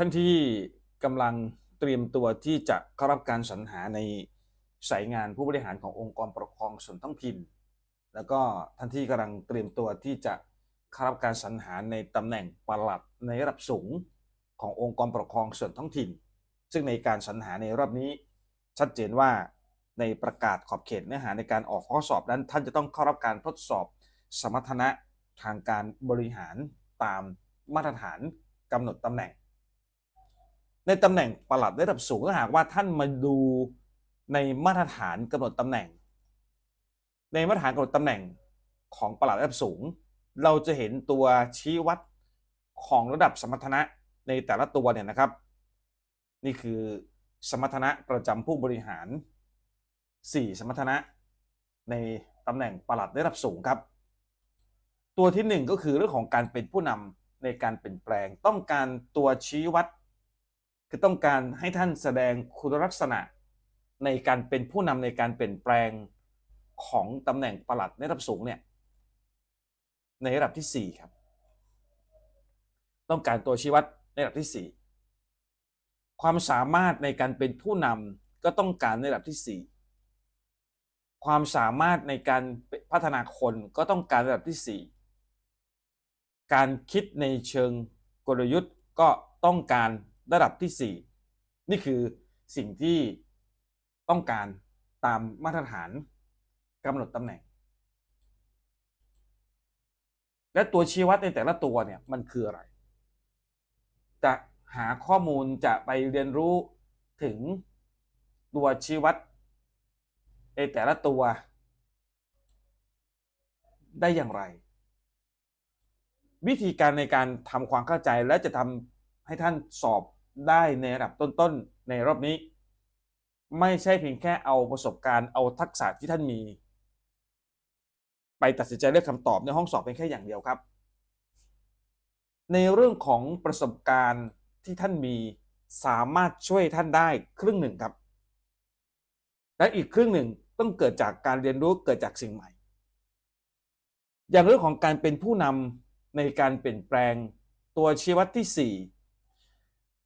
ท่านที่กำลังเตรียมตัวที่จะเข้ารับการสรรหาในสายงานผู้บริหารขององค์กรปกครองส่วนท้องถิ่น แล้วก็ท่านที่กำลังเตรียมตัวที่จะเข้ารับการสรรหาในตำแหน่งปลัดในระดับสูงขององค์กรปกครองส่วนท้องถิ่น ซึ่งในการสรรหาในรอบนี้ชัดเจนว่าในประกาศขอบเขตเนื้อหาในการออกข้อสอบนั้น ท่านจะต้องเข้ารับการทดสอบสมรรถนะทางการบริหารตามมาตรฐานกำหนดตำแหน่ง ในตำแหน่งปลัดระดับสูงถ้าหากว่าท่านมาดูในมาตรฐานกำหนดตำแหน่ง ในมาตรฐานกำหนดตำแหน่งของปลัดระดับสูง เราจะเห็นตัวชี้วัดของระดับสมรรถนะในแต่ละตัวเนี่ยนะครับ นี่คือสมรรถนะประจำผู้บริหาร 4 สมรรถนะในตำแหน่งปลัดระดับสูงครับ ตัวที่ 1 ก็คือเรื่องของการเป็นผู้นำในการเปลี่ยนแปลงต้องการตัวชี้วัด คือต้องการให้ท่านแสดงคุณลักษณะในการเป็นผู้นำในการเปลี่ยนแปลงของตำแหน่งประหลัดในระดับสูงเนี่ยในระดับที่ 4 ครับ ต้องการตัวชี้วัดในระดับที่ 4 ความสามารถในการเป็นผู้นำก็ต้องการในระดับที่ 4 ความสามารถในการพัฒนาคนก็ต้องการระดับที่ 4 การคิดในเชิงกลยุทธ์ก็ต้องการ ระดับที่ 4 นี่คือสิ่งที่ต้องการตามมาตรฐานกำหนดตำแหน่ง และตัวชี้วัดในแต่ละตัวเนี่ยมันคืออะไร จะหาข้อมูลจะไปเรียนรู้ถึงตัวชี้วัดในแต่ละตัว ได้อย่างไร วิธีการในการทำความเข้าใจและจะทำให้ท่านสอบ ได้ในระดับต้นๆในรอบนี้ ไม่ใช่เพียงแค่เอาประสบการณ์เอาทักษะที่ท่านมี ไปตัดสินใจเลือกคำตอบในห้องสอบเป็นแค่อย่างเดียวครับ ในเรื่องของประสบการณ์ที่ท่านมีสามารถช่วยท่านได้ครึ่งหนึ่งครับ และอีกครึ่งหนึ่งต้องเกิดจากการเรียนรู้เกิดจากสิ่งใหม่ อย่างเรื่องของการเป็นผู้นำในการเปลี่ยนแปลงตัวชี้วัดที่ 4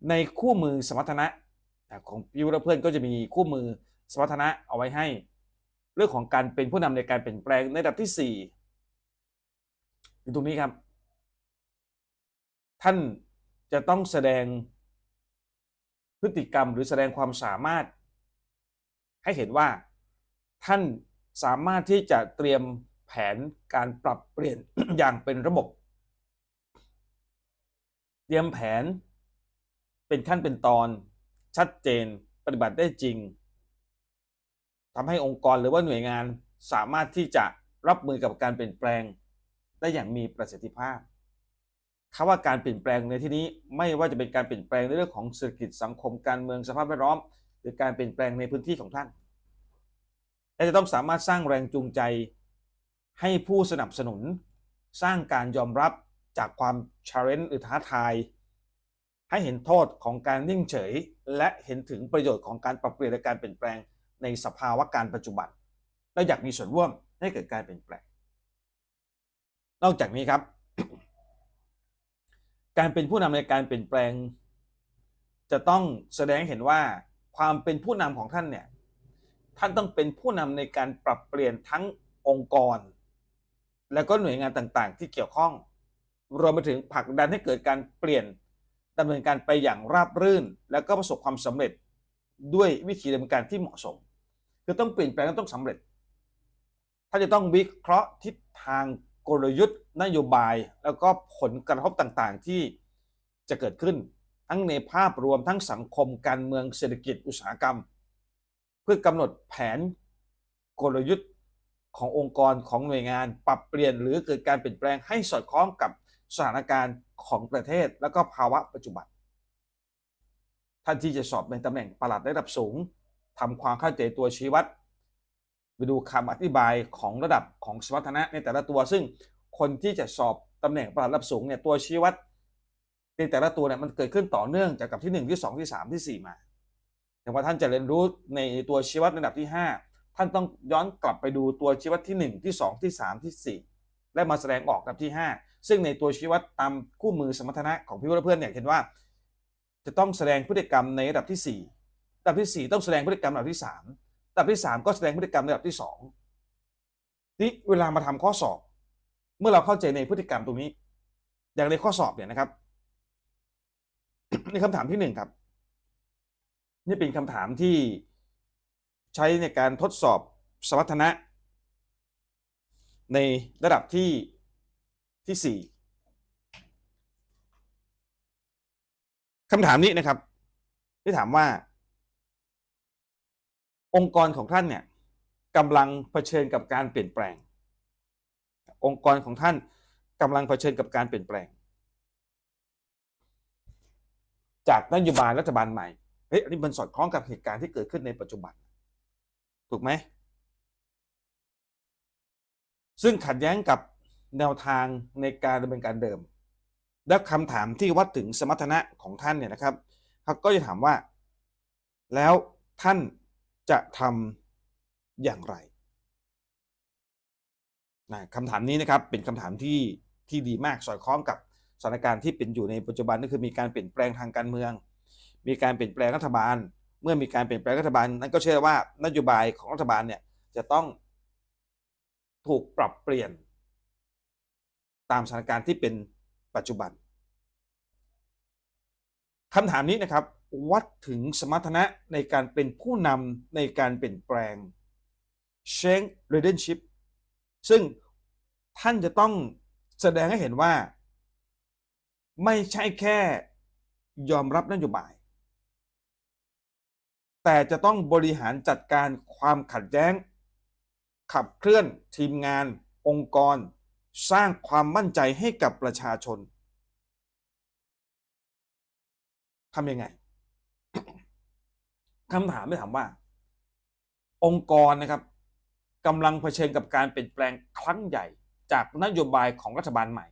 ในคู่มือสมรรถนะของพิวและเพื่อนก็จะมีคู่มือสมรรถนะเอาไว้ให้ เรื่องของการเป็นผู้นำในการเปลี่ยนแปลงในระดับที่ 4 อยู่ตรงนี้ครับ ท่านจะต้องแสดงพฤติกรรมหรือแสดงความสามารถ ให้เห็นว่าท่านสามารถที่จะเตรียมแผนการปรับเปลี่ยนอย่างเป็นระบบ เตรียมแผน เป็นขั้นเป็นตอน ชัดเจนปฏิบัติได้จริงทำให้องค์กรหรือว่าหน่วยงานสามารถที่จะรับมือกับการเปลี่ยนแปลง ได้อย่างมีประสิทธิภาพคำว่าการเปลี่ยนแปลงในที่นี้ไม่ว่าจะเป็นการเปลี่ยนแปลงในเรื่องของเศรษฐกิจสังคมการเมืองสภาพแวดล้อม หรือการเปลี่ยนแปลงในพื้นที่ของท่านและจะต้องสามารถสร้างแรงจูงใจ ให้ผู้สนับสนุน สร้างการยอมรับจากความชาเลนจ์หรือท้าทาย ให้เห็นโทษของการนิ่งเฉย และเห็นถึงประโยชน์ของการปรับเปลี่ยนและการเปลี่ยนแปลงในสภาวะการปัจจุบัน และอยากมีส่วนร่วมให้เกิดการเปลี่ยนแปลง นอกจากนี้ครับ การเป็นผู้นำในการเปลี่ยนแปลง จะต้องแสดงเห็นว่าความเป็นผู้นำของท่านเนี่ยท่านต้องเป็นผู้นำในการปรับเปลี่ยนทั้งองค์กร และก็หน่วยงานต่างๆ ที่เกี่ยวข้องรวมไปถึงผลักดันให้เกิดการเปลี่ยน ดำเนินการไปอย่างราบรื่น แล้วก็ประสบความสำเร็จด้วยวิธีดำเนินการที่เหมาะสม คือต้องเปลี่ยนแปลงต้องสำเร็จถ้าจะต้องวิเคราะห์ทิศทางกลยุทธ์ นโยบาย แล้วก็ผลกระทบต่างๆ ที่จะเกิดขึ้น ทั้งในภาพรวมทั้งสังคมการเมืองเศรษฐกิจอุตสาหกรรม เพื่อกำหนดแผนกลยุทธ์ขององค์กรของหน่วยงาน ปรับเปลี่ยนหรือเกิดการเปลี่ยนแปลงให้สอดคล้องกับ สถานการณ์ของประเทศและก็ภาวะปัจจุบันท่านที่จะสอบในตำแหน่งประหลัดระดับสูงทำความเข้าใจตัวชี้วัดไปดูคำอธิบายของระดับของสมรรถนะในแต่ละตัว ซึ่งคนที่จะสอบตำแหน่งประหลัดระดับสูงเนี่ยตัวชี้วัดในแต่ละตัวเนี่ยมันเกิดขึ้นต่อเนื่องจากกับที่ 1 ที่ 2 ที่ 3 ที่ 4 มาแต่ว่าท่านจะเรียนรู้ในตัวชี้วัดระดับที่ 5 ท่านต้องย้อนกลับไปดูตัวชี้วัดที่ 1 ที่ 2 ที่ 3 ที่ 4 และมาแสดงออกกับที่ 5 ซึ่งในตัวชี้วัดตามคู่มือสมรรถนะของพี่วรเพื่อนเนี่ยเห็นว่า จะต้องแสดงพฤติกรรมในระดับที่สี่ระดับที่สี่ต้องแสดงพฤติกรรมระดับที่สามระดับที่สามก็แสดงพฤติกรรมระดับที่สองนี่เวลามาทำข้อสอบ เมื่อเราเข้าใจในพฤติกรรมตรงนี้ อย่างในข้อสอบเนี่ยนะครับในคำถามที่หนึ่งครับ นี่เป็นคำถามที่ใช้ในการทดสอบสมรรถนะ ในระดับที่ ที่สี่คำถามนี้นะครับที่ถามว่า องค์กรของท่านเนี่ยกำลังเผชิญกับการเปลี่ยนแปลง องค์กรของท่านกำลังเผชิญกับการเปลี่ยนแปลง จากนโยบายรัฐบาลใหม่เฮ้ยอันนี้มันสอดคล้องกับเหตุการณ์ที่เกิดขึ้นในปัจจุบัน ถูกไหมซึ่งขัดแย้งกับ แนวทางในการดำเนินการเดิม และคำถามที่วัดถึงสมรรถนะของท่านเนี่ยนะครับเขาก็จะถามว่า แล้วท่านจะทำอย่างไรนะคำถามนี้นะครับเป็นคำถามที่ที่ดีมากสอดคล้องกับสถานการณ์ที่เป็นอยู่ในปัจจุบันก็คือมีการเปลี่ยนแปลงทางการเมือง มีการเปลี่ยนแปลงรัฐบาล เมื่อมีการเปลี่ยนแปลงรัฐบาลนั้นก็เชื่อว่านโยบายของรัฐบาลเนี่ยจะต้องถูกปรับเปลี่ยน ตามสถานการณ์ที่เป็นปัจจุบันคำถามนี้นะครับวัดถึงสมรรถนะในการเป็นผู้นำในการเปลี่ยนแปลง change leadership ซึ่งท่านจะต้องแสดงให้เห็นว่า ไม่ใช่แค่ยอมรับนโยบาย แต่จะต้องบริหารจัดการความขัดแย้ง ขับเคลื่อนทีมงาน องค์กร สร้างความมั่นใจให้กับประชาชนทำยังไงคำถามไม่ถามว่า องค์กรนะครับกำลังเผชิญกับการเปลี่ยนแปลงครั้งใหญ่จากนโยบายของรัฐบาลใหม่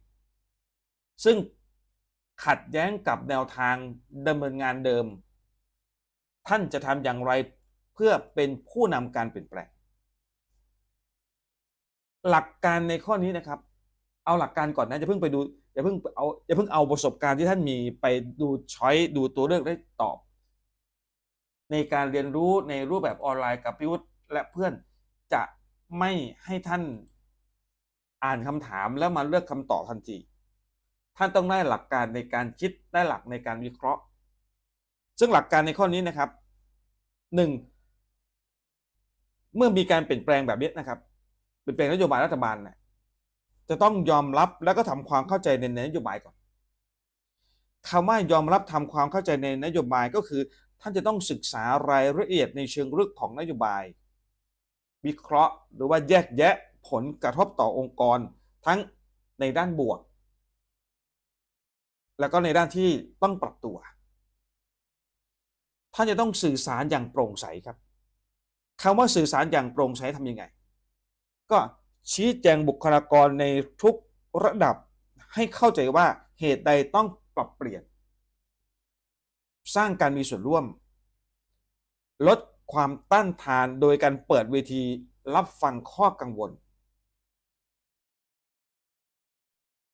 ซึ่งขัดแย้งกับแนวทางดำเนินงานเดิม ท่านจะทำอย่างไรเพื่อเป็นผู้นำการเปลี่ยนแปลง หลักการในข้อนี้นะครับ เอาหลักการก่อนนะจะเพิ่งไปดูอย่าเพิ่งเอาอย่าเพิ่งเอาประสบการณ์ที่ท่านมีไปดูช้อยดูตัวเลือกได้ตอบ ในการเรียนรู้ในรูปแบบออนไลน์กับพิวุฒิและเพื่อนจะไม่ให้ท่านอ่านคำถามแล้วมาเลือกคำตอบทันที ท่านต้องได้หลักการในการคิดได้หลักในการวิเคราะห์ ซึ่งหลักการในข้อนี้นะครับหนึ่งเมื่อมีการเปลี่ยนแปลงแบบนี้นะครับ เปลี่ยนแปลงนโยบายรัฐบาลนะ จะต้องยอมรับแล้วก็ทำความเข้าใจในนโยบายก่อนคำว่ายอมรับทำความเข้าใจในนโยบายก็คือ ท่านจะต้องศึกษารายละเอียดในเชิงลึกของนโยบาย วิเคราะห์หรือว่าแยกแยะผลกระทบต่อองค์กร ทั้งในด้านบวก แล้วก็ในด้านที่ต้องปรับตัว ท่านจะต้องสื่อสารอย่างโปร่งใสครับคำว่าสื่อสารอย่างโปร่งใสทำยังไง ก็ ชี้แจงบุคลากรในทุกระดับให้เข้าใจว่าเหตุใดต้องปรับเปลี่ยน สร้างการมีส่วนร่วม ลดความต้านทานโดยการเปิดเวทีรับฟังข้อกังวล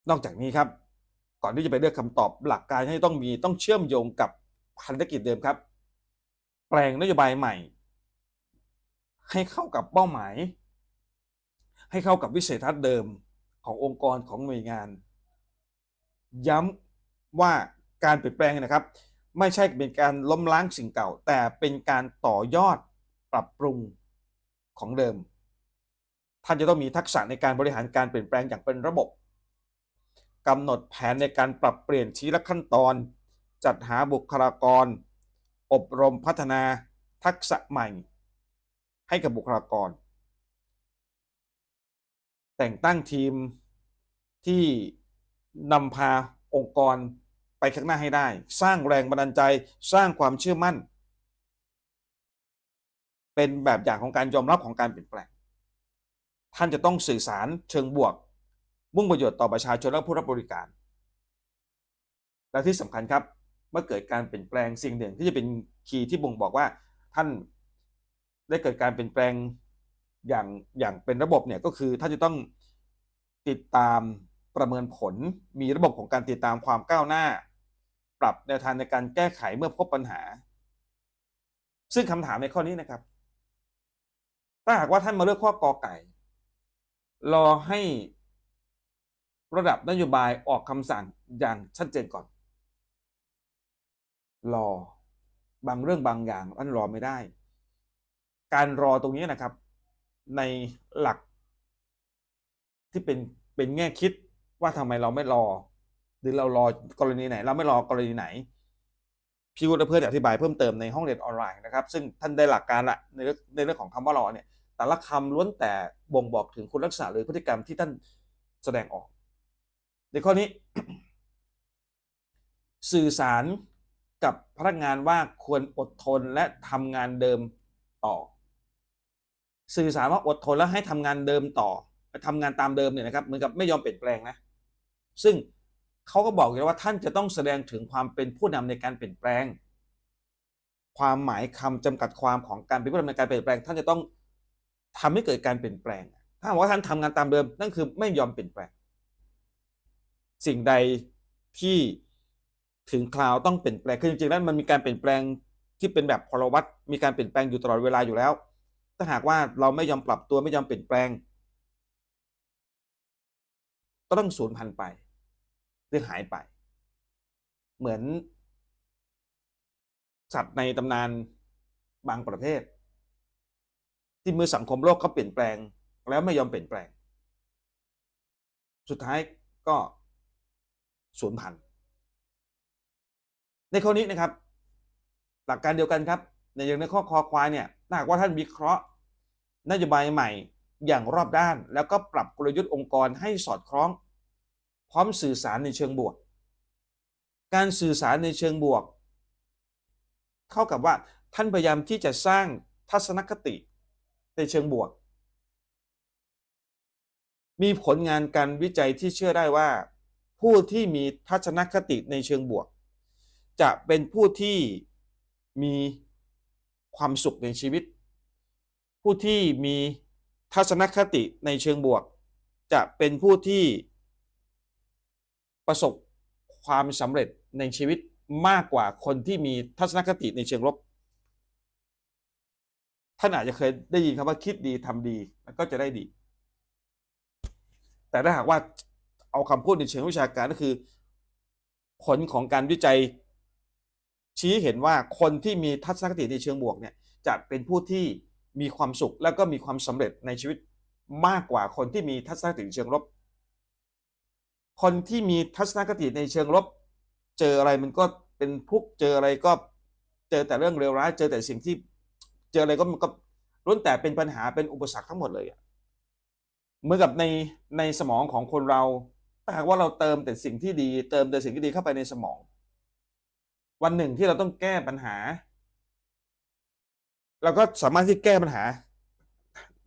นอกจากนี้ครับ ก่อนที่จะไปเลือกคำตอบหลักการที่ต้องมีต้องเชื่อมโยงกับพันธกิจเดิมครับ แปลงนโยบายใหม่ ให้เข้ากับเป้าหมาย ให้เข้ากับวิสัยทัศน์เดิมขององค์กรของหน่วยงาน ย้ำว่าการเปลี่ยนแปลงนะครับ ไม่ใช่เป็นการล้มล้างสิ่งเก่า แต่เป็นการต่อยอดปรับปรุงของเดิม ท่านจะต้องมีทักษะในการบริหารการเปลี่ยนแปลงอย่างเป็นระบบกำหนดแผนในการปรับเปลี่ยนทีละขั้นตอน จัดหาบุคลากร อบรมพัฒนา ทักษะใหม่ ให้กับบุคลากร แต่งตั้งทีมที่นำพาองค์กรไปข้างหน้าให้ได้ สร้างแรงบันดาลใจสร้างความเชื่อมั่น เป็นแบบอย่างของการยอมรับของการเปลี่ยนแปลง ท่านจะต้องสื่อสารเชิงบวก มุ่งประโยชน์ต่อประชาชนและผู้รับบริการ และที่สำคัญครับเมื่อเกิดการเปลี่ยนแปลงสิ่งหนึ่งที่จะเป็นคีย์ที่บ่งบอกว่าท่านได้เกิดการเปลี่ยนแปลง อย่างอย่างเป็นระบบเนี่ยก็คือท่านจะต้องติดตามประเมินผล มีระบบของการติดตามความก้าวหน้า ปรับแนวทางในการแก้ไขเมื่อพบปัญหา ซึ่งคำถามในข้อนี้นะครับ ถ้าหากว่าท่านมาเลือกข้อกอไก่ รอให้ระดับนโยบายออกคำสั่งอย่างชัดเจนก่อน รอบางเรื่องบางอย่างท่านรอไม่ได้ การรอตรงนี้นะครับ ในหลัก ที่เป็นเป็นแง่คิดว่าทำไมเราไม่รอ หรือเรารอกรณีไหน เราไม่รอกรณีไหน พี่วุฒิเพื่อนอธิบายเพิ่มเติมในห้องเรียนออนไลน์นะครับ ซึ่งท่านได้หลักการละในเรื่องในเรื่องของคำว่ารอเนี่ยแต่ละคำล้วนแต่บ่งบอกถึงคุณลักษณะหรือพฤติกรรมที่ท่านแสดงออก ในข้อนี้ สื่อสารกับพนักงานว่าควรอดทนและทำงานเดิมต่อ สื่อสารว่าอดทนแล้วให้ทำงานเดิมต่อทำงานตามเดิมเนี่ยนะครับเหมือนกับไม่ยอมเปลี่ยนแปลงนะ ซึ่งเขาก็บอกอยู่แล้วว่าท่านจะต้องแสดงถึงความเป็นผู้นำในการเปลี่ยนแปลง ความหมายคำจำกัดความของการเป็นผู้นำในการเปลี่ยนแปลง ท่านจะต้องทำให้เกิดการเปลี่ยนแปลง ถ้าหากว่าท่านทำงานตามเดิม นั่นคือไม่ยอมเปลี่ยนแปลง สิ่งใดที่ถึงคราวต้องเปลี่ยนแปลงคือจริงๆแล้วมันมีการเปลี่ยนแปลงที่เป็นแบบพลวัตมีการเปลี่ยนแปลงอยู่ตลอดเวลาอยู่แล้ว ถ้าหากว่าเราไม่ยอมปรับตัวไม่ยอมเปลี่ยนแปลง ก็ต้องสูญพันธุ์ไป หรือหายไป เหมือน สัตว์ในตำนานบางประเภท ที่มือสังคมโลกเขาเปลี่ยนแปลง แล้วไม่ยอมเปลี่ยนแปลง สุดท้ายก็สูญพันธุ์ในข้อนี้นะครับ หลักการเดียวกันครับ ในอย่างในข้อคอควายเนี่ยถ้าหากว่าท่านวิเคราะห์นโยบายใหม่อย่างรอบด้าน แล้วก็ปรับกลยุทธ์องค์กรให้สอดคล้อง พร้อมสื่อสารในเชิงบวก การสื่อสารในเชิงบวก เท่ากับว่าท่านพยายามที่จะสร้างทัศนคติในเชิงบวก มีผลงานการวิจัยที่เชื่อได้ว่า ผู้ที่มีทัศนคติในเชิงบวก จะเป็นผู้ที่มี ความสุขในชีวิต ผู้ที่มีทัศนคติในเชิงบวก จะเป็นผู้ที่ประสบความสำเร็จในชีวิตมากกว่าคนที่มีทัศนคติในเชิงลบ ท่านอาจจะเคยได้ยินคำว่าคิดดีทำดีแล้วก็จะได้ดี แต่ถ้าหากว่าเอาคำพูดในเชิงวิชาการก็คือ ผลของการวิจัย ชี้เห็นว่าคนที่มีทัศนคติในเชิงบวกเนี่ยจะเป็นผู้ที่มีความสุขแล้วก็มีความสำเร็จในชีวิตมากกว่าคนที่มีทัศนคติในเชิงลบ คนที่มีทัศนคติในเชิงลบ เจออะไรมันก็เป็นทุกเจออะไรก็เจอแต่เรื่องเลวร้าย เจอแต่สิ่งที่เจออะไรก็มันก็ล้วนแต่เป็นปัญหาเป็นอุปสรรคทั้งหมดเลยอะเหมือนกับในในสมองของคนเราถ้าหากว่าเราเติมแต่สิ่งที่ดี เติมแต่สิ่งที่ดีเข้าไปในสมอง วันหนึ่งที่เราต้องแก้ปัญหา เราก็สามารถที่แก้ปัญหา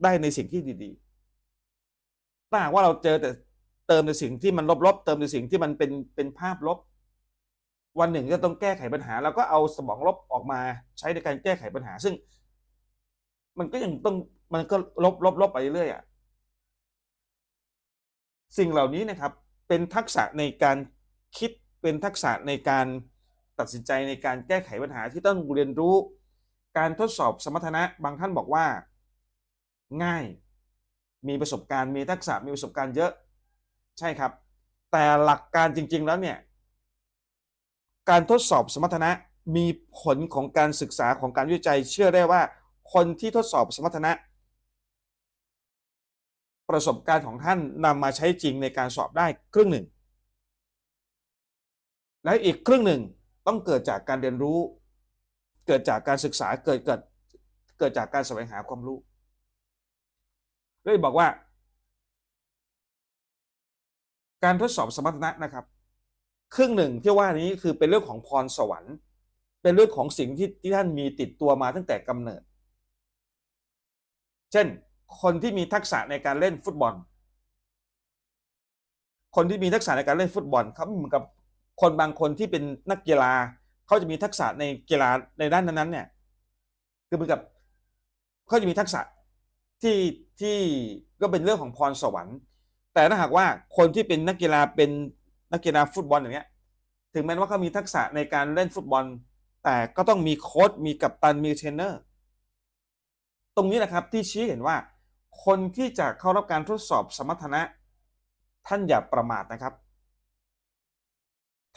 ได้ในสิ่งที่ดีๆถ้าหากว่าเราเจอแต่เติมในสิ่งที่มันลบๆเติมในสิ่งที่มันเป็นเป็นภาพลบ วันหนึ่งจะต้องแก้ไขปัญหาเราก็เอาสมองลบออกมาใช้ในการแก้ไขปัญหา ซึ่ง มันก็ยังต้องมันก็ลบลบลบไปเรื่อยๆอะสิ่งเหล่านี้นะครับเป็นทักษะในการคิดเป็นทักษะในการ ตัดสินใจในการแก้ไขปัญหาที่ต้องเรียนรู้ การทดสอบสมรรถนะบางท่านบอกว่า ง่ายมีประสบการณ์มีทักษะมีประสบการณ์เยอะ ใช่ครับ แต่หลักการจริง ๆ แล้วเนี่ย การทดสอบสมรรถนะมีผลของการศึกษาของการวิจัย เชื่อได้ว่า คนที่ทดสอบสมรรถนะ ประสบการณ์ของท่านนำมาใช้จริงในการสอบได้ครึ่งหนึ่ง และอีกครึ่งหนึ่ง ต้องเกิดจากการเรียนรู้ เกิดจากการศึกษาเกิดเกิดเกิดจากการแสวงหาความรู้เลยบอกว่า การทดสอบสมรรถนะนะครับ ครึ่งหนึ่งที่ว่านี้คือเป็นเรื่องของพรสวรรค์ เป็นเรื่องของสิ่งที่ที่ท่านมีติดตัวมาตั้งแต่กำเนิด เช่น คนที่มีทักษะในการเล่นฟุตบอลคนที่มีทักษะในการเล่นฟุตบอลเขาเหมือนกับ คนบางคนที่เป็นนักกีฬาเขาจะมีทักษะในกีฬาในด้านนั้นๆเนี่ยคือเหมือนกับเขาจะมีทักษะที่ที่ก็เป็นเรื่องของพรสวรรค์ แต่ถ้าหากว่าคนที่เป็นนักกีฬาเป็นนักกีฬาฟุตบอลอย่างเงี้ย ถึงแม้ว่าเขามีทักษะในการเล่นฟุตบอล แต่ก็ต้องมีโค้ชมีกัปตันมีเทรนเนอร์ตรงนี้นะครับที่ชี้เห็นว่า คนที่จะเข้ารับการทดสอบสมรรถนะ ท่านอย่าประมาทนะครับ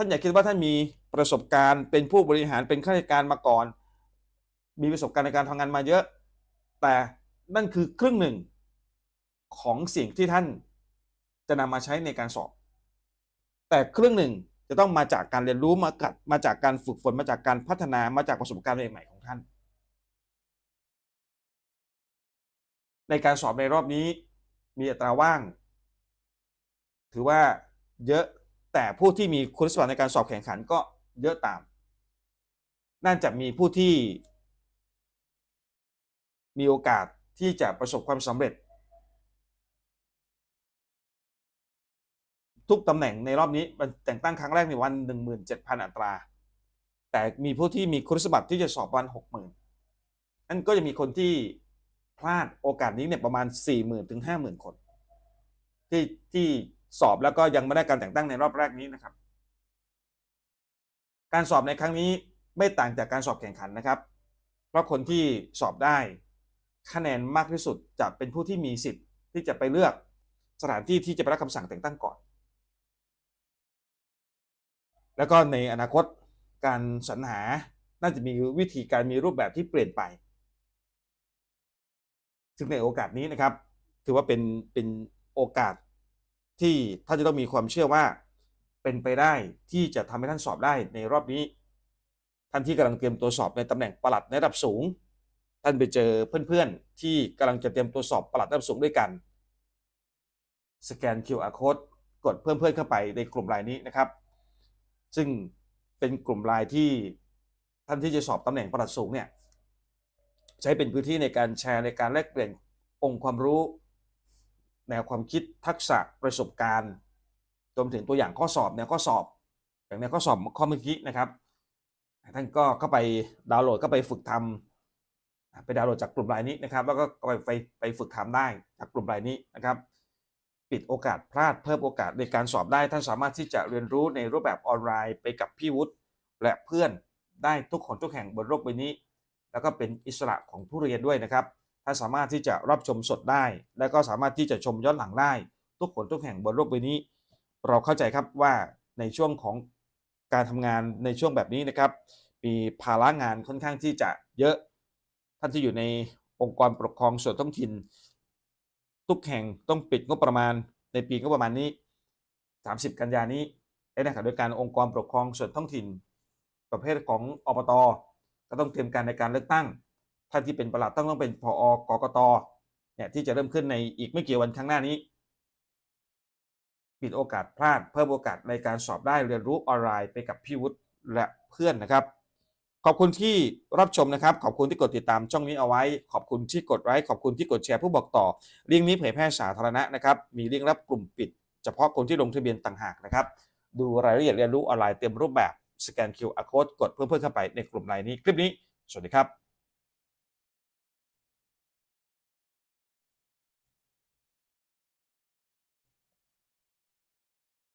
านอย่าคิดว่าท่านมีประสบการณ์เป็นผู้บริหารเป็นข้าราชการมาก่อน มีประสบการณ์ในการทำงานมาเยอะ แต่นั่นคือครึ่งหนึ่งของสิ่งที่ท่านจะนำมาใช้ในการสอบ แต่ครึ่งหนึ่งจะต้องมาจากการเรียนรู้มากัดมาจากการฝึกฝนมาจากการพัฒนามาจากประสบการณ์ใหม่ๆของท่าน ในการสอบในรอบนี้มีอัตราว่าง ถือว่าเยอะ แต่ผู้ที่มีคุณสมบัติในการสอบแข่งขันก็เยอะตาม น่าจะมีผู้ที่มีโอกาสที่จะประสบความสำเร็จ ทุกตำแหน่งในรอบนี้แต่งตั้งครั้งแรกในวัน 17,000 อัตรา แต่มีผู้ที่มีคุณสมบัติที่จะสอบวัน 60,000นั่นก็จะมีคนที่พลาดโอกาสนี้เนี่ยประมาณ 40,000ถึง50,000 คน ที่ที่ สอบแล้วก็ยังไม่ได้การแต่งตั้งในรอบแรกนี้นะครับ การสอบในครั้งนี้ไม่ต่างจากการสอบแข่งขันนะครับ เพราะคนที่สอบได้คะแนนมากที่สุดจะเป็นผู้ที่มีสิทธิ์ที่จะไปเลือกสถานที่ที่จะไปรับคำสั่งแต่งตั้งก่อน แล้วก็ในอนาคตการสรรหาน่าจะมีวิธีการมีรูปแบบที่เปลี่ยนไป ซึ่งในโอกาสนี้นะครับ ถือว่าเป็นเป็นโอกาส ที่ท่านจะต้องมีความเชื่อว่าเป็นไปได้ที่จะทำให้ท่านสอบได้ในรอบนี้ ท่านที่กำลังเตรียมตัวสอบในตำแหน่งประหลัดในระดับสูง ท่านไปเจอเพื่อนๆ ที่กำลังจะเตรียมตัวสอบประหลัดระดับสูงด้วยกัน สแกน QR code กดเพื่อนๆเข้าไปในกลุ่มไลน์นี้นะครับ ซึ่งเป็นกลุ่มไลน์ที่ท่านที่จะสอบตำแหน่งประหลัดสูงเนี่ยใช้เป็นพื้นที่ในการแชร์ในการแลกเปลี่ยนองค์ความรู้ แนวความคิดทักษะประสบการณ์รวมถึงตัวอย่างข้อสอบแนวข้อสอบอย่างแนวข้อสอบข้อเมื่อกี้นะครับ ท่านก็เข้าไปดาวน์โหลดก็ไปฝึกทำไปดาวน์โหลดจากกลุ่มไลน์นี้นะครับ แล้วก็ไปไปไปฝึกทำได้จากกลุ่มไลน์นี้นะครับ ปิดโอกาสพลาดเพิ่มโอกาสในการสอบได้ ท่านสามารถที่จะเรียนรู้ในรูปแบบออนไลน์ไปกับพี่วุฒิและเพื่อนได้ทุกคนทุกแห่งบนโลกใบนี้ แล้วก็เป็นอิสระของผู้เรียนด้วยนะครับ ท่านสามารถที่จะรับชมสดได้ และก็สามารถที่จะชมย้อนหลังได้ ทุกคนทุกแห่งบนโลกใบนี้ เราเข้าใจครับว่าในช่วงของการทำงานในช่วงแบบนี้นะครับ มีภาระงานค่อนข้างที่จะเยอะท่านที่อยู่ในองค์กรปกครองส่วนท้องถิ่น ทุกแห่งต้องปิดงบประมาณในปีงบประมาณนี้ 30 กันยานี้ในขณะเดียวกันองค์กรปกครองส่วนท้องถิ่น ประเภทของอบต ก็ต้องเตรียมการในการเลือกตั้ง ท่านที่เป็นประหลัดต้องต้องเป็นพอกกตเนี่ยที่จะเริ่มขึ้นในอีกไม่กี่วันข้างหน้านี้ ปิดโอกาสพลาดเพิ่มโอกาสในการสอบได้เรียนรู้ออนไลน์ไปกับพี่วุฒิและเพื่อนนะครับ ขอบคุณที่รับชมนะครับ ขอบคุณที่กดติดตามช่องนี้เอาไว้ ขอบคุณที่กดไลค์ขอบคุณที่กดแชร์ผู้บอกต่อลิงก์นี้เผยแพร่สาธารณะนะครับ มีลิงก์รับกลุ่มปิด เฉพาะคนที่ลงทะเบียนต่างหากนะครับ ดูรายละเอียดเรียนรู้ออนไลน์เต็มรูปแบบสแกน QR code กดเพื่อเพื่อเข้าไปในกลุ่มไลน์นี้คลิปนี้ สวัสดีครับ